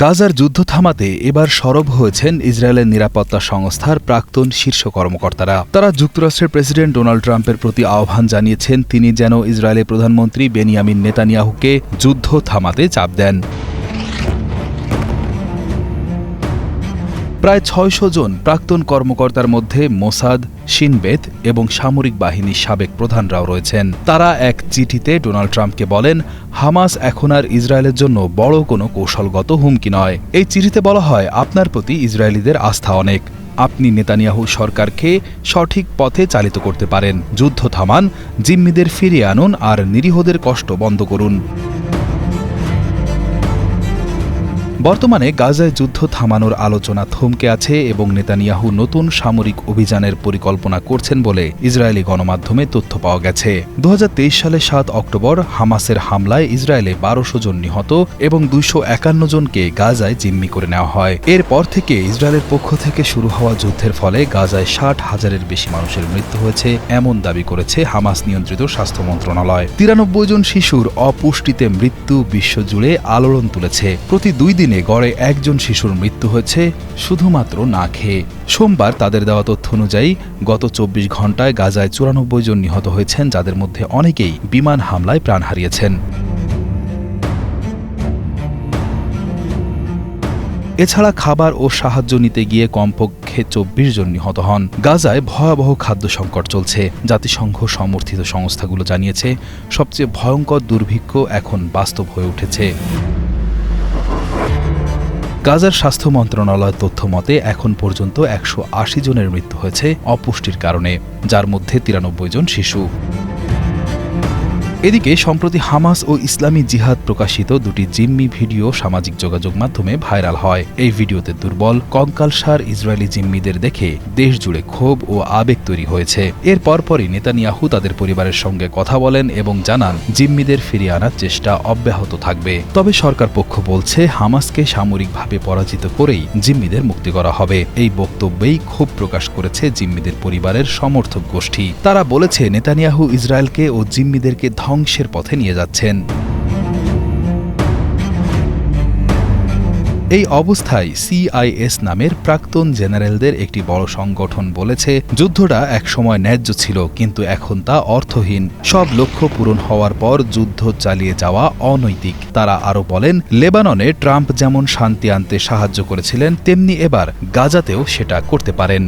গাজার যুদ্ধ থামাতে এবার সরব হয়েছেন ইসরায়েলের নিরাপত্তা সংস্থার প্রাক্তন শীর্ষ কর্মকর্তারা। তারা যুক্তরাষ্ট্রের প্রেসিডেন্ট ডোনাল্ড ট্রাম্পের প্রতি আহ্বান জানিয়েছেন, তিনি যেন ইসরায়েলের প্রধানমন্ত্রী বেনিয়ামিন নেতানিয়াহুকে যুদ্ধ থামাতে চাপ দেন। প্রায় ছয়শো জন প্রাক্তন কর্মকর্তার মধ্যে মোসাদ শিনবেত এবং সামরিক বাহিনীর সাবেক প্রধানরাও রয়েছেন। তারা এক চিঠিতে ডোনাল্ড ট্রাম্পকে বলেন, হামাস এখন আর ইসরায়েলের জন্য বড় কোনো কৌশলগত হুমকি নয়। এই চিঠিতে বলা হয়, আপনার প্রতি ইসরায়েলিদের আস্থা অনেক। আপনি নেতানিয়াহু সরকারকে সঠিক পথে চালিত করতে পারেন। যুদ্ধ থামান, জিম্মিদের ফিরিয়ে আনুন আর নিরীহদের কষ্ট বন্ধ করুন। বর্তমানে গাজায় যুদ্ধ থামানোর আলোচনা থমকে আছে এবং নেতানিয়াহু নতুন সামরিক অভিযানের পরিকল্পনা করছেন বলে ইসরায়েলি গণমাধ্যমে তথ্য পাওয়া গেছে। দু সালে সাত অক্টোবর হামাসের হামলায় ইসরায়েলে বারোশো জন নিহত এবং দুইশো একান্ন জনকে গাজায় জিম্মি করে নেওয়া হয়। এরপর থেকে ইসরায়েলের পক্ষ থেকে শুরু হওয়া যুদ্ধের ফলে গাজায় ষাট হাজারের বেশি মানুষের মৃত্যু হয়েছে, এমন দাবি করেছে হামাস নিয়ন্ত্রিত স্বাস্থ্য মন্ত্রণালয়। তিরানব্বই জন শিশুর অপুষ্টিতে মৃত্যু বিশ্বজুড়ে আলোড়ন তুলেছে। প্রতি দুই দিনে গড়ে একজন শিশুর মৃত্যু হয়েছে, শুধুমাত্র না খেয়ে। সোমবার তাদের দেওয়া তথ্য অনুযায়ী গত চব্বিশ ঘন্টায় গাজায় চুরানব্বই জন নিহত হয়েছেন, যাদের মধ্যে অনেকেই বিমান হামলায় প্রাণ হারিয়েছেন। এছাড়া খাবার ও সাহায্য নিতে গিয়ে কমপক্ষে চব্বিশ জন নিহত হন। গাজায় ভয়াবহ খাদ্য সংকট চলছে। জাতিসংঘ সমর্থিত সংস্থাগুলো জানিয়েছে, সবচেয়ে ভয়ঙ্কর দুর্ভিক্ষ এখন বাস্তব হয়ে উঠেছে। গাজার স্বাস্থ্য মন্ত্রণালয়ের তথ্য মতে, এখন পর্যন্ত একশো আশি জনের মৃত্যু হয়েছে অপুষ্টির কারণে, যার মধ্যে তিরানব্বই জন শিশু। এদিকে, সম্প্রতি হামাস ও ইসলামী জিহাদ প্রকাশিত দুটি জিম্মি ভিডিও সামাজিক যোগাযোগ মাধ্যমে ভাইরাল হয়। এই ভিডিওতে দুর্বল কঙ্কালসার ইসরায়েলি জিম্মিদের দেখে দেশ জুড়ে ক্ষোভ ও আবেগ তৈরি হয়েছে। এর পরপরই নেতানিয়াহু তাদের পরিবারের সঙ্গে কথা বলেন এবং জানান, জিম্মিদের ফিরিয়ে আনার চেষ্টা অব্যাহত থাকবে। তবে সরকার পক্ষ বলছে, হামাসকে সামরিকভাবে পরাজিত করেই জিম্মিদের মুক্তি করা হবে। এই বক্তব্যেই ক্ষোভ প্রকাশ করেছে জিম্মিদের পরিবারের সমর্থক গোষ্ঠী। তারা বলেছে, নেতানিয়াহু ইসরায়েলকে ও জিম্মিদেরকে ধ্বংসের পথে নিয়ে যাচ্ছেন। এই অবস্থায় সিআইএস নামের প্রাক্তন জেনারেলদের একটি বড় সংগঠন বলেছে, যুদ্ধটা একসময় ন্যায্য ছিল, কিন্তু এখন তা অর্থহীন। সব লক্ষ্য পূরণ হওয়ার পর যুদ্ধ চালিয়ে যাওয়া অনৈতিক। তারা আরও বলেন, লেবাননে ট্রাম্প যেমন শান্তি আনতে সাহায্য করেছিলেন, তেমনি এবার গাজাতেও সেটা করতে পারেন।